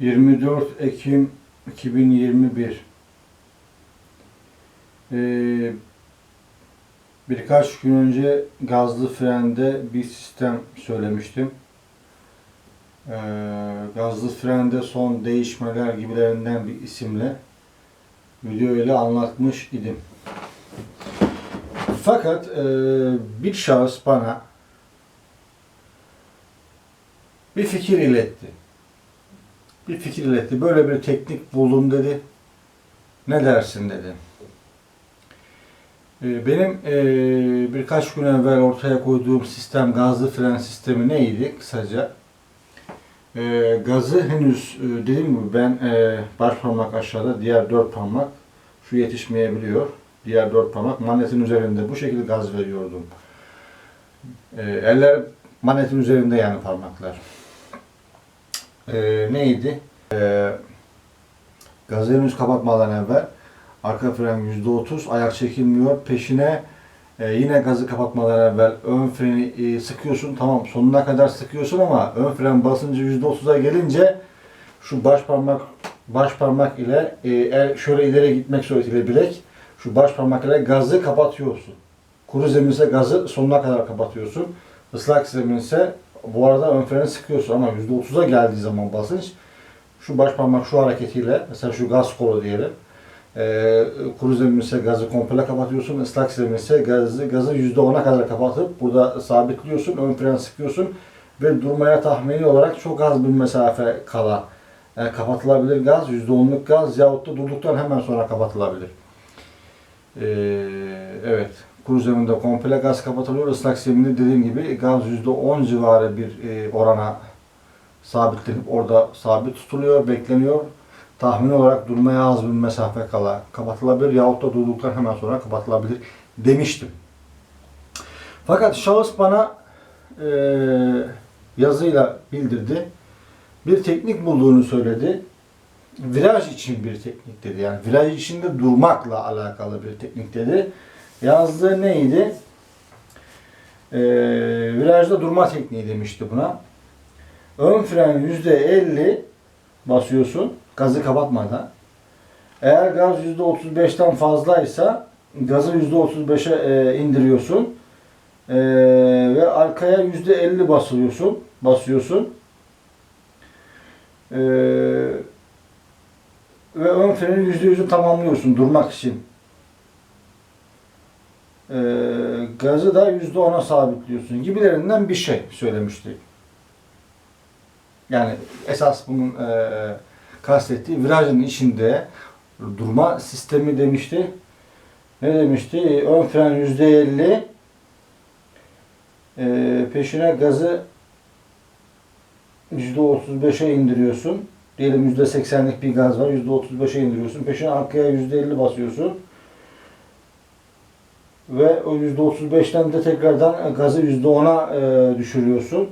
24 Ekim 2021 Ee, birkaç gün önce gazlı frende bir sistem söylemiştim. Ee, gazlı frende son değişmeler gibilerinden bir isimle video ile anlatmış idim. Fakat e, bir şahıs bana bir fikir iletti. Bir fikir iletti. Böyle bir teknik buldum dedi. Ne dersin dedi. Ee, Benim e, birkaç gün evvel ortaya koyduğum sistem gazlı fren sistemi neydi kısaca? E, gazı henüz e, dediğim gibi ben e, baş parmak aşağıda diğer dört parmak şu yetişmeyebiliyor. Diğer dört parmak manetin üzerinde bu şekilde gaz veriyordum. Eller manetin üzerinde yani parmaklar. E, neydi? E, gazı henüz kapatmadan evvel arka fren %30 ayak çekilmiyor. Peşine e, yine gazı kapatmadan evvel ön freni e, sıkıyorsun. Tamam sonuna kadar sıkıyorsun ama ön fren basıncı %30'a gelince şu baş parmak baş parmak ile e, el şöyle ileri gitmek suretiyle bilek şu baş parmak ile gazı kapatıyorsun. Kuru zeminse gazı sonuna kadar kapatıyorsun. Islak zeminse bu arada ön freni sıkıyorsun ama %30'a geldiği zaman basınç şu baş parmak şu hareketiyle mesela şu gaz kolu diyelim. Ee, kuru zeminse gazı komple kapatıyorsun. ıslak zeminse gazı, gazı %10'a kadar kapatıp burada sabitliyorsun. Ön fren sıkıyorsun ve durmaya tahmini olarak çok az bir mesafe kala yani kapatılabilir gaz, %10'luk gaz yahut da durduktan hemen sonra kapatılabilir. Ee, evet. Kuru zeminde komple gaz kapatılıyor. Islak zeminde dediğim gibi gaz %10 civarı bir e, orana sabitlenip orada sabit tutuluyor, bekleniyor. Tahmin olarak durmaya az bir mesafe kala kapatılabilir yahut da durduktan hemen sonra kapatılabilir demiştim. Fakat şahıs bana e, yazıyla bildirdi. Bir teknik bulduğunu söyledi. Viraj için bir teknik dedi. Yani viraj içinde durmakla alakalı bir teknik dedi. Yazdığı neydi? E, virajda durma tekniği demişti buna. Ön fren %50 basıyorsun gazı kapatmadan. Eğer gaz %35'ten fazlaysa gazı %35'e e, indiriyorsun. E, ve arkaya %50 basıyorsun. Basıyorsun. E, ve ön frenin %100'ü tamamlıyorsun durmak için. E, gazı da %10'a sabitliyorsun gibilerinden bir şey söylemiştik. Yani esas bunun e, kastettiği virajın içinde durma sistemi demişti. Ne demişti? Ön fren yüzde elli e, peşine gazı yüzde otuz beşe indiriyorsun. Diyelim yüzde seksenlik bir gaz var. Yüzde otuz beşe indiriyorsun. Peşine arkaya yüzde elli basıyorsun. Ve o yüzde otuz beşten de tekrardan gazı yüzde ona e, düşürüyorsun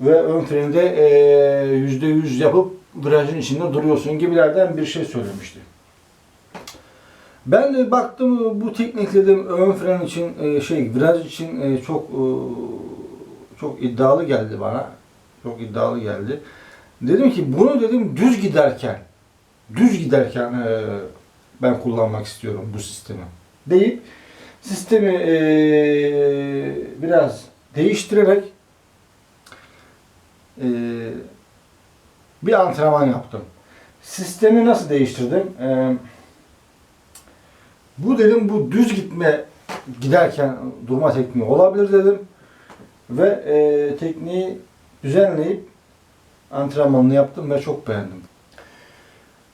ve ön freni de e, yüzde yüz yapıp virajın içinde duruyorsun gibilerden bir şey söylemişti. Ben de baktım bu teknik dedim ön fren için e, şey viraj için e, çok e, çok iddialı geldi bana. Çok iddialı geldi. Dedim ki bunu dedim düz giderken düz giderken e, ben kullanmak istiyorum bu sistemi. Deyip sistemi e, biraz değiştirerek e, bir antrenman yaptım. Sistemi nasıl değiştirdim? E, bu dedim bu düz gitme giderken durma tekniği olabilir dedim. Ve e, tekniği düzenleyip antrenmanını yaptım ve çok beğendim.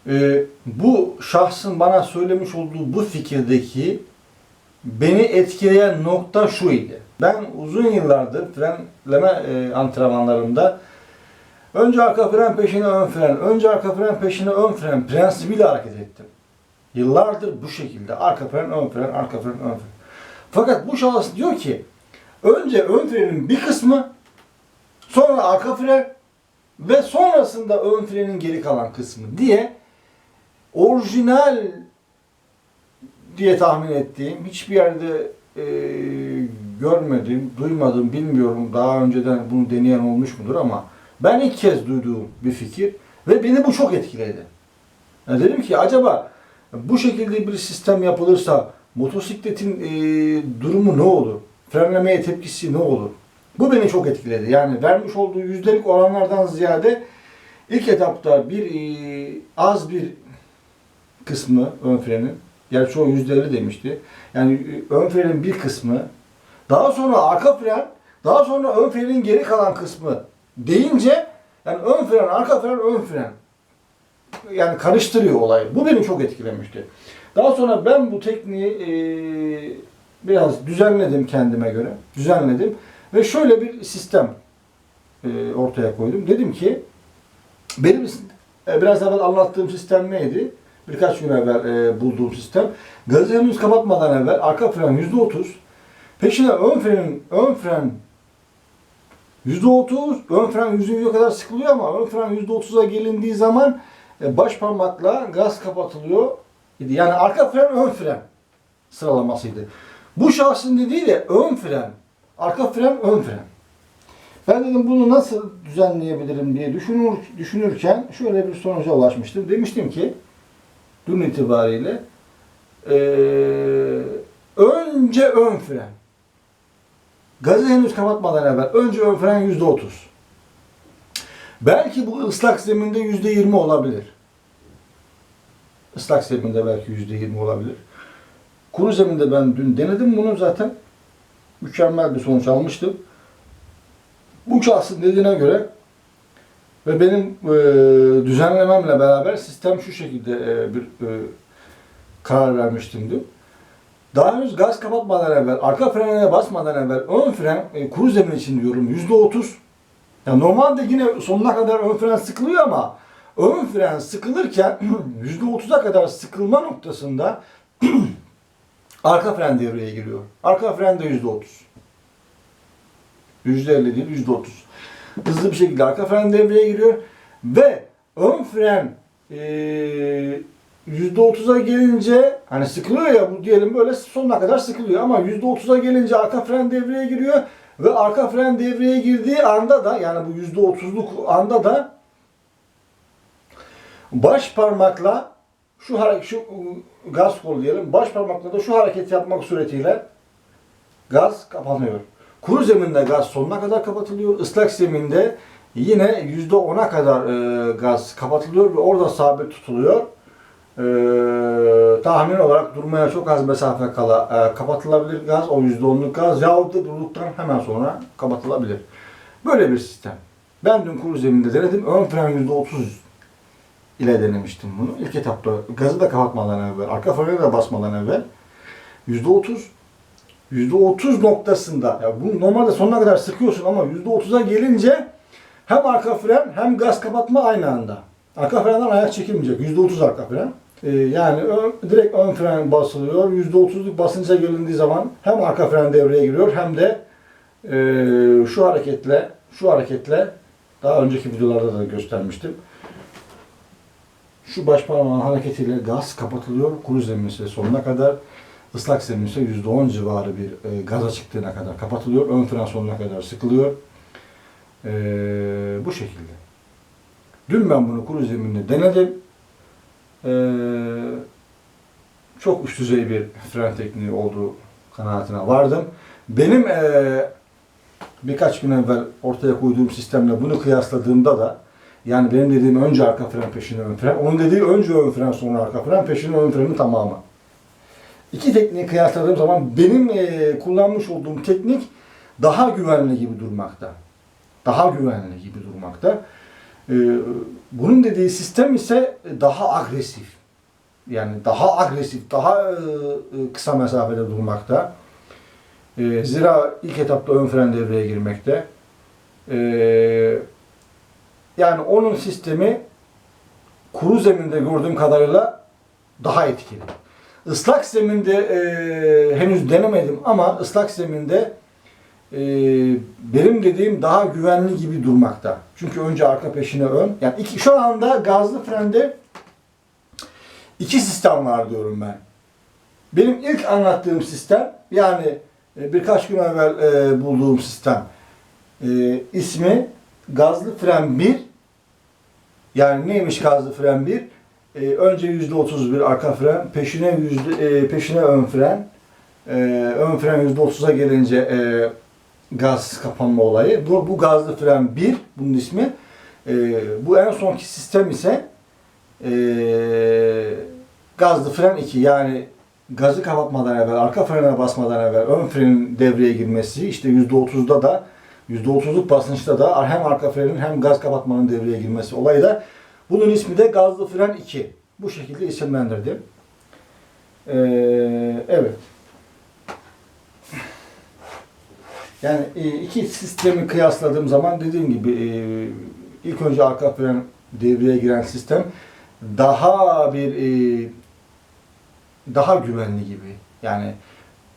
E, bu şahsın bana söylemiş olduğu bu fikirdeki beni etkileyen nokta şu idi. Ben uzun yıllardır frenleme e, antrenmanlarımda Önce arka fren peşine ön fren, önce arka fren peşine ön fren prensibiyle hareket ettim. Yıllardır bu şekilde arka fren, ön fren, arka fren, ön fren. Fakat bu şahıs diyor ki önce ön frenin bir kısmı, sonra arka fren ve sonrasında ön frenin geri kalan kısmı diye orijinal diye tahmin ettiğim, hiçbir yerde e, görmedim, duymadım, bilmiyorum daha önceden bunu deneyen olmuş mudur ama Ben ilk kez duyduğum bir fikir ve beni bu çok etkiledi. Yani dedim ki acaba bu şekilde bir sistem yapılırsa motosikletin e, durumu ne olur? Frenlemeye tepkisi ne olur? Bu beni çok etkiledi. Yani vermiş olduğu yüzdelik oranlardan ziyade ilk etapta bir e, az bir kısmı ön frenin, gerçi o yüzdeleri demişti. Yani e, ön frenin bir kısmı, daha sonra arka fren, daha sonra ön frenin geri kalan kısmı deyince yani ön fren, arka fren, ön fren yani karıştırıyor olayı. Bu beni çok etkilemişti. Daha sonra ben bu tekniği e, biraz düzenledim kendime göre. Düzenledim. Ve şöyle bir sistem e, ortaya koydum. Dedim ki benim e, biraz evvel anlattığım sistem neydi? Birkaç gün evvel e, bulduğum sistem. Gazı henüz kapatmadan evvel arka fren %30, peşine ön frenin ön fren %30, ön fren %100'e kadar sıkılıyor ama ön fren %30'a gelindiği zaman e, baş parmakla gaz kapatılıyor. Yani arka fren ön fren sıralamasıydı. Bu şahsın dediği de ön fren. Arka fren ön fren. Ben dedim bunu nasıl düzenleyebilirim diye düşünür, düşünürken şöyle bir sonuca ulaşmıştım. Demiştim ki dün itibariyle eee, önce ön fren. Gazı henüz kapatmadan evvel önce ön fren yüzde otuz. Belki bu ıslak zeminde yüzde yirmi olabilir. Islak zeminde belki yüzde yirmi olabilir. Kuru zeminde ben dün denedim bunu zaten. Mükemmel bir sonuç almıştım. Bu şahsın dediğine göre ve benim e, düzenlememle beraber sistem şu şekilde e, bir e, karar vermiştim dün. Daha henüz gaz kapatmadan evvel, arka frene basmadan evvel ön fren, e, kuru zemin için diyorum yüzde otuz. Ya normalde yine sonuna kadar ön fren sıkılıyor ama ön fren sıkılırken yüzde otuza kadar sıkılma noktasında arka fren devreye giriyor. Arka fren de yüzde otuz. Yüzde elli değil, yüzde otuz. Hızlı bir şekilde arka fren devreye giriyor ve ön fren yüzde otuza gelince hani sıkılıyor ya bu diyelim böyle sonuna kadar sıkılıyor ama yüzde otuza gelince arka fren devreye giriyor ve arka fren devreye girdiği anda da yani bu yüzde otuzluk anda da baş parmakla şu hareket şu ıı, gaz kolu diyelim baş parmakla da şu hareket yapmak suretiyle gaz kapanıyor. Kuru zeminde gaz sonuna kadar kapatılıyor. Islak zeminde yine yüzde ona kadar e, gaz kapatılıyor ve orada sabit tutuluyor. E, tahmin olarak durmaya çok az mesafe kala e, kapatılabilir gaz. O yüzde onluk gaz yahut da durduktan hemen sonra kapatılabilir. Böyle bir sistem. Ben dün kuru zeminde denedim. Ön fren yüzde otuz ile denemiştim bunu. İlk etapta gazı da kapatmadan evvel, arka freni de basmadan evvel yüzde otuz %30 noktasında, ya bu normalde sonuna kadar sıkıyorsun ama %30'a gelince hem arka fren hem gaz kapatma aynı anda. Arka frenden ayak çekilmeyecek. %30 arka fren. Ee, yani ön, direkt ön fren basılıyor. %30'luk basınca gelindiği zaman hem arka fren devreye giriyor hem de e, şu hareketle şu hareketle daha önceki videolarda da göstermiştim. Şu baş parmağın hareketiyle gaz kapatılıyor. Kuru zemin sonuna kadar Islak zemin ise %10 civarı bir e, gaza çıktığına kadar kapatılıyor. Ön fren sonuna kadar sıkılıyor. E, bu şekilde. Dün ben bunu kuru zeminde denedim. E, çok üst düzey bir fren tekniği olduğu kanaatine vardım. Benim e, birkaç gün evvel ortaya koyduğum sistemle bunu kıyasladığımda da yani benim dediğim önce arka fren peşine ön fren. Onun dediği önce ön fren sonra arka fren peşine ön frenin tamamı. İki tekniği kıyasladığım zaman benim e, kullanmış olduğum teknik daha güvenli gibi durmakta. Daha güvenli gibi durmakta. E, bunun dediği sistem ise daha agresif. Yani daha agresif, daha e, e, kısa mesafede durmakta. E, zira ilk etapta ön fren devreye girmekte. E, yani onun sistemi kuru zeminde gördüğüm kadarıyla daha etkili. Islak zeminde e, henüz denemedim ama ıslak zeminde e, benim dediğim daha güvenli gibi durmakta. Çünkü önce arka peşine ön. Yani iki, şu anda gazlı frende iki sistem var diyorum ben. Benim ilk anlattığım sistem yani e, birkaç gün evvel e, bulduğum sistem e, ismi gazlı fren 1 yani neymiş gazlı fren 1? Ee, önce %31 arka fren, peşine yüzde e, peşine ön fren. Ee, ön fren %30'a gelince e, gaz kapanma olayı. Bu, bu gazlı fren 1 bunun ismi. Ee, bu en sonki sistem ise e, gazlı fren 2 yani gazı kapatmadan evvel, arka frene basmadan evvel ön frenin devreye girmesi, işte %30'da da %30'luk basınçta da hem arka frenin hem gaz kapatmanın devreye girmesi olayı da bunun ismi de gazlı fren 2. Bu şekilde isimlendirdim. Ee, evet. Yani e, iki sistemi kıyasladığım zaman dediğim gibi e, ilk önce arka fren devreye giren sistem daha bir e, daha güvenli gibi. Yani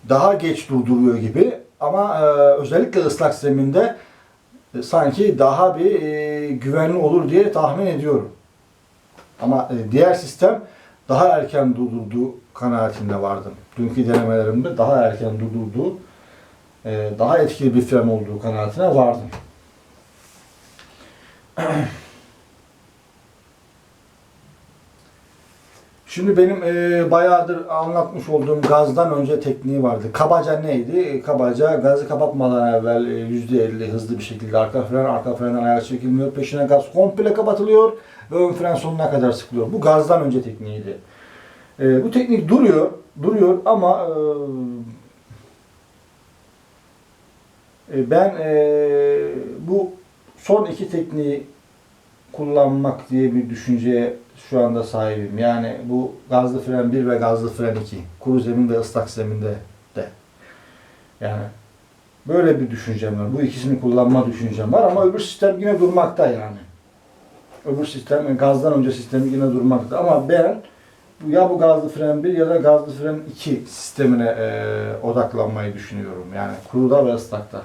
daha geç durduruyor gibi ama özellikle ıslak zeminde sanki daha bir e, güvenli olur diye tahmin ediyorum. Ama e, diğer sistem daha erken durdurduğu kanaatinde vardım. Dünkü denemelerimde daha erken durdurduğu, e, daha etkili bir fren olduğu kanaatine vardım. Şimdi benim e, bayağıdır anlatmış olduğum gazdan önce tekniği vardı. Kabaca neydi? Kabaca gazı kapatmadan evvel e, %50 hızlı bir şekilde arka fren, arka frenden ayağa çekilmiyor. Peşine gaz komple kapatılıyor ve ön fren sonuna kadar sıkılıyor. Bu gazdan önce tekniğiydi. E, bu teknik duruyor, duruyor ama e, e, ben e, bu son iki tekniği kullanmak diye bir düşünceye şu anda sahibim. Yani bu gazlı fren 1 ve gazlı fren 2. Kuru zemin ve ıslak zeminde de. Yani böyle bir düşüncem var. Bu ikisini kullanma düşüncem var ama öbür sistem yine durmakta yani. Öbür sistem gazdan önce sistemi yine durmakta ama ben ya bu gazlı fren 1 ya da gazlı fren 2 sistemine e, odaklanmayı düşünüyorum. Yani kuruda ve ıslakta.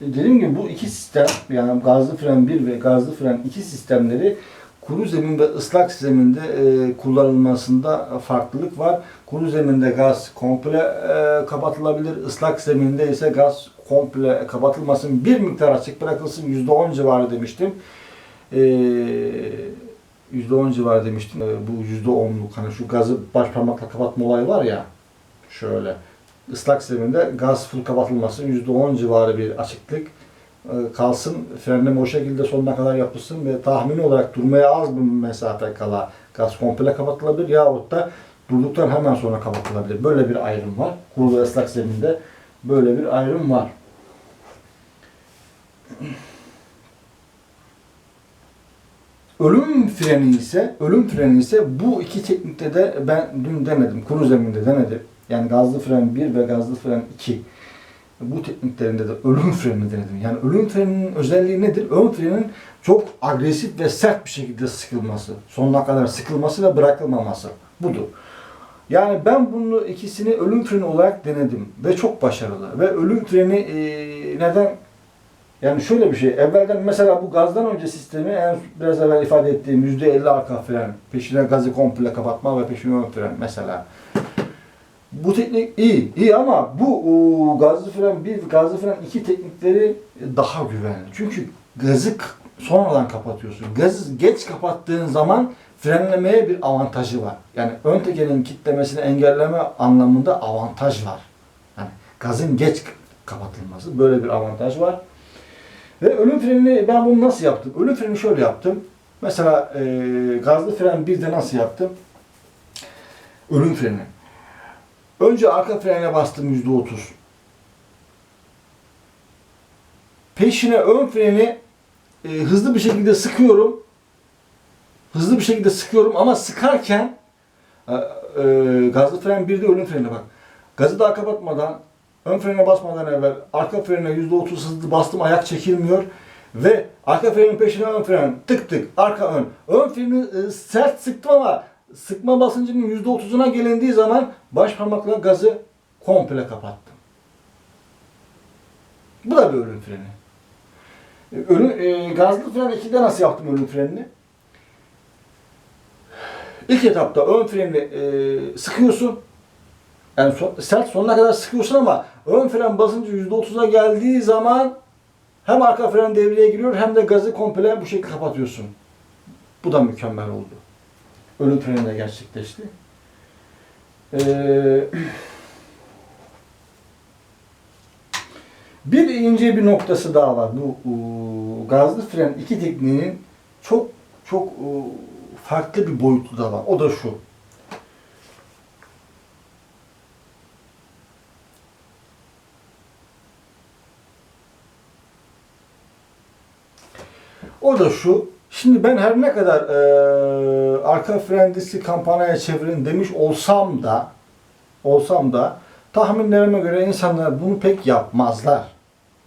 Dediğim gibi bu iki sistem yani gazlı fren 1 ve gazlı fren 2 sistemleri kuru zemin ve ıslak zeminde e, kullanılmasında farklılık var. Kuru zeminde gaz komple e, kapatılabilir. Islak zeminde ise gaz komple kapatılmasın. Bir miktar açık bırakılsın. %10 civarı demiştim. E, %10 civarı demiştim. E, bu %10'luk hani şu gazı baş parmakla kapatma olayı var ya şöyle ıslak zeminde gaz full kapatılmasın. %10 civarı bir açıklık e, kalsın. Frenleme o şekilde sonuna kadar yapılsın ve tahmini olarak durmaya az bir mesafe kala gaz komple kapatılabilir yahut da durduktan hemen sonra kapatılabilir. Böyle bir ayrım var. Kuru ıslak zeminde böyle bir ayrım var. Ölüm freni ise, ölüm freni ise bu iki teknikte de ben dün denedim. Kuru zeminde denedim. Yani gazlı fren 1 ve gazlı fren 2. Bu tekniklerinde de ölüm freni denedim. Yani ölüm freninin özelliği nedir? Ön frenin çok agresif ve sert bir şekilde sıkılması. Sonuna kadar sıkılması ve bırakılmaması. Budur. Yani ben bunu ikisini ölüm freni olarak denedim ve çok başarılı. Ve ölüm freni e, neden? Yani şöyle bir şey. Evvelden mesela bu gazdan önce sistemi en biraz evvel ifade ettiğim %50 arka fren, peşine gazı komple kapatma ve peşine ön fren mesela. Bu teknik iyi, iyi ama bu o, gazlı fren 1, gazlı fren 2 teknikleri daha güvenli. Çünkü gazı sonradan kapatıyorsun. Gazı geç kapattığın zaman frenlemeye bir avantajı var. Yani ön tekerin kitlemesini engelleme anlamında avantaj var. Yani gazın geç kapatılması böyle bir avantaj var. Ve ölüm frenini ben bunu nasıl yaptım? Ölüm freni şöyle yaptım. Mesela e, gazlı fren 1'de nasıl yaptım? Ölüm freni. Önce arka frene bastım yüzde otuz. Peşine ön freni e, hızlı bir şekilde sıkıyorum. Hızlı bir şekilde sıkıyorum ama sıkarken e, e, gazlı fren bir de ölüm freni bak. Gazı daha kapatmadan ön frene basmadan evvel arka frene yüzde otuz hızlı bastım ayak çekilmiyor ve arka frenin peşine ön fren tık tık arka ön. Ön freni e, sert sıktım ama sıkma basıncının yüzde otuzuna gelindiği zaman baş parmakla gazı komple kapattım. Bu da bir ölüm freni. E, Ölüm, e, gazlı fren 2'de nasıl yaptım ölüm frenini? İlk etapta ön freni e, sıkıyorsun. Yani so- sert sonuna kadar sıkıyorsun ama ön fren basıncı %30'a geldiği zaman hem arka fren devreye giriyor hem de gazı komple bu şekilde kapatıyorsun. Bu da mükemmel oldu. Ölüm freni de gerçekleşti. Ee, bir ince bir noktası daha var. Bu ıı, gazlı fren iki tekniğinin çok çok ıı, farklı bir boyutu da var. O da şu. O da şu. Şimdi ben her ne kadar eee, arka fren diski kampanyaya çevirin demiş olsam da olsam da tahminlerime göre insanlar bunu pek yapmazlar.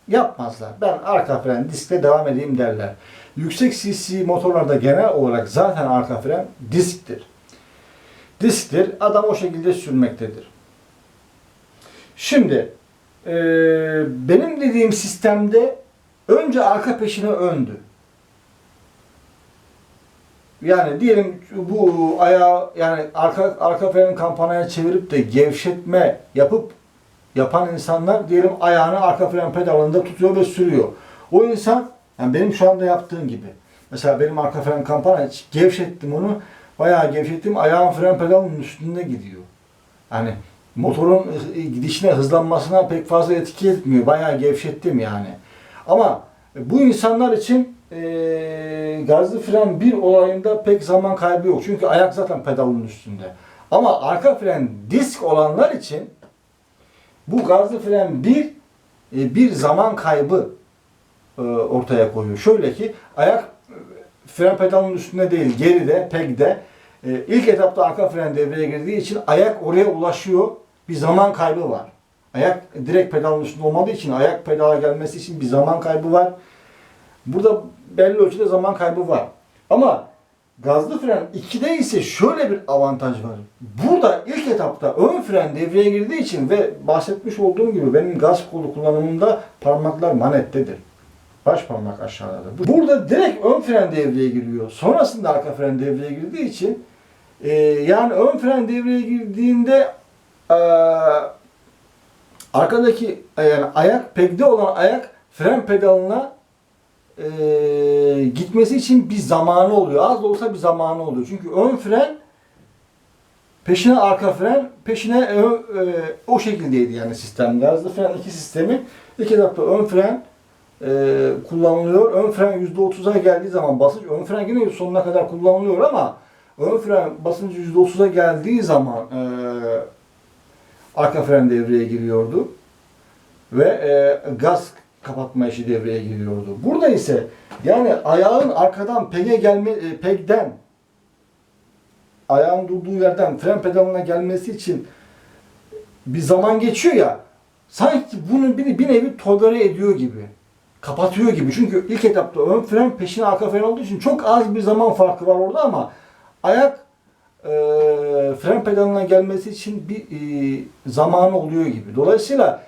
Yapmazlar. Ben arka fren diskle devam edeyim derler. Yüksek cc motorlarda genel olarak zaten arka fren disktir. Disktir. Adam o şekilde sürmektedir. Şimdi eee, benim dediğim sistemde önce arka peşine öndü. Yani diyelim bu ayağı yani arka arka freni kampanyaya çevirip de gevşetme yapıp yapan insanlar diyelim ayağını arka fren pedalında tutuyor ve sürüyor. O insan yani benim şu anda yaptığım gibi. Mesela benim arka fren kampanya gevşettim onu. Bayağı gevşettim. Ayağım fren pedalının üstünde gidiyor. Yani motorun gidişine hızlanmasına pek fazla etki etmiyor. Bayağı gevşettim yani. Ama bu insanlar için eee gazlı fren bir olayında pek zaman kaybı yok. Çünkü ayak zaten pedalın üstünde. Ama arka fren disk olanlar için bu gazlı fren bir e, bir zaman kaybı e, ortaya koyuyor. Şöyle ki ayak e, fren pedalının üstünde değil, geride, pegde. E, ilk etapta arka fren devreye girdiği için ayak oraya ulaşıyor. Bir zaman kaybı var. Ayak direkt pedalın üstünde olmadığı için ayak pedala gelmesi için bir zaman kaybı var. Burada belli ölçüde zaman kaybı var. Ama gazlı fren 2'de ise şöyle bir avantaj var. Burada ilk etapta ön fren devreye girdiği için ve bahsetmiş olduğum gibi benim gaz kolu kullanımında parmaklar manettedir. Baş parmak aşağıdadır. Burada direkt ön fren devreye giriyor. Sonrasında arka fren devreye girdiği için e, yani ön fren devreye girdiğinde e, arkadaki yani ayak pegde olan ayak fren pedalına e, gitmesi için bir zamanı oluyor. Az da olsa bir zamanı oluyor. Çünkü ön fren peşine arka fren, peşine ö- e, o şekildeydi yani sistem. Gazlı fren iki sistemi. İlk etapta ön fren e, kullanılıyor. Ön fren %30'a geldiği zaman basınç, ön fren yine sonuna kadar kullanılıyor ama ön fren basıncı %30'a geldiği zaman e, arka fren devreye giriyordu. Ve e, gaz kapatma işi devreye giriyordu. Burada ise yani ayağın arkadan pege gelme e, pegden ayağın durduğu yerden fren pedalına gelmesi için bir zaman geçiyor ya sanki bunu bir, bir nevi tolere ediyor gibi. Kapatıyor gibi. Çünkü ilk etapta ön fren peşine arka fren olduğu için çok az bir zaman farkı var orada ama ayak e, fren pedalına gelmesi için bir e, zamanı oluyor gibi. Dolayısıyla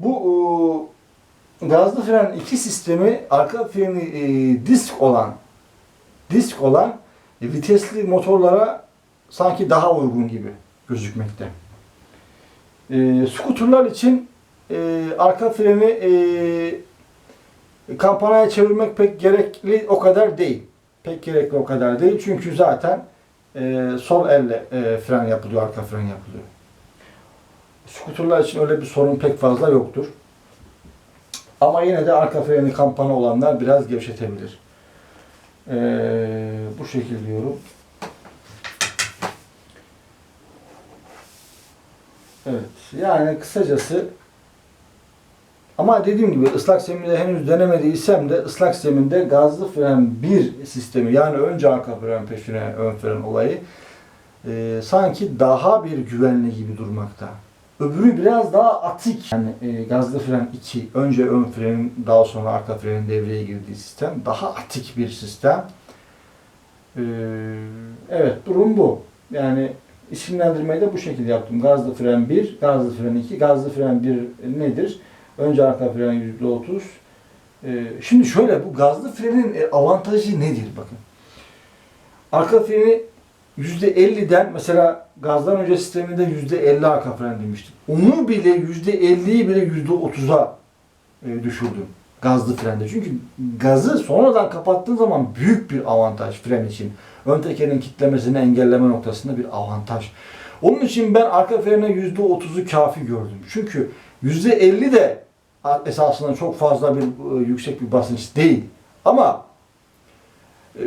bu e, gazlı fren iki sistemi arka freni e, disk olan disk olan e, vitesli motorlara sanki daha uygun gibi gözükmekte. E, skuterlar için e, arka freni e, kampanyaya çevirmek pek gerekli o kadar değil. Pek gerekli o kadar değil. Çünkü zaten e, sol elle e, fren yapılıyor, arka fren yapılıyor. Skuterlar için öyle bir sorun pek fazla yoktur. Ama yine de arka freni kampana olanlar biraz gevşetebilir. Ee, bu şekilde diyorum. Evet. Yani kısacası ama dediğim gibi ıslak zeminde henüz denemediysem de ıslak zeminde gazlı fren bir sistemi yani önce arka fren peşine ön fren olayı e, sanki daha bir güvenli gibi durmakta. Öbürü biraz daha atik. Yani e, gazlı fren 2, önce ön frenin daha sonra arka frenin devreye girdiği sistem. Daha atik bir sistem. Ee, evet durum bu. Yani isimlendirmeyi de bu şekilde yaptım. Gazlı fren 1, gazlı fren 2. Gazlı fren 1 nedir? Önce arka fren %30. Ee, şimdi şöyle bu gazlı frenin e, avantajı nedir bakın. Arka freni %50'den mesela gazdan önce sisteminde %50 arka fren demiştim. Onu bile %50'yi bile %30'a e, düşürdüm gazlı frende. Çünkü gazı sonradan kapattığın zaman büyük bir avantaj fren için. Ön tekerin kitlemesini engelleme noktasında bir avantaj. Onun için ben arka frene %30'u kafi gördüm. Çünkü %50 de esasında çok fazla bir e, yüksek bir basınç değil. Ama e,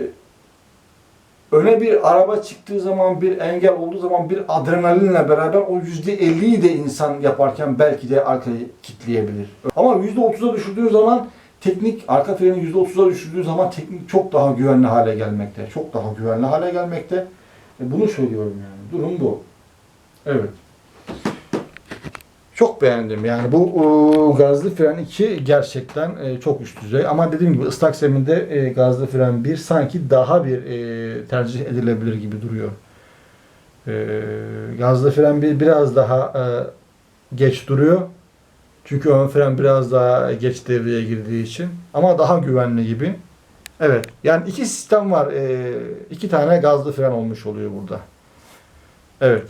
öne bir araba çıktığı zaman bir engel olduğu zaman bir adrenalinle beraber o %50'yi de insan yaparken belki de arkayı kitleyebilir. Ama %30'a düşürdüğü zaman teknik arka freni %30'a düşürdüğü zaman teknik çok daha güvenli hale gelmekte. Çok daha güvenli hale gelmekte. E, bunu söylüyorum yani. Durum bu. Evet. Çok beğendim. Yani bu e, gazlı fren 2 gerçekten e, çok üst düzey. Ama dediğim gibi ıslak zeminde e, gazlı fren 1 sanki daha bir e, tercih edilebilir gibi duruyor. E, gazlı fren 1 biraz daha e, geç duruyor. Çünkü ön fren biraz daha geç devreye girdiği için. Ama daha güvenli gibi. Evet. Yani iki sistem var. E, iki tane gazlı fren olmuş oluyor burada. Evet.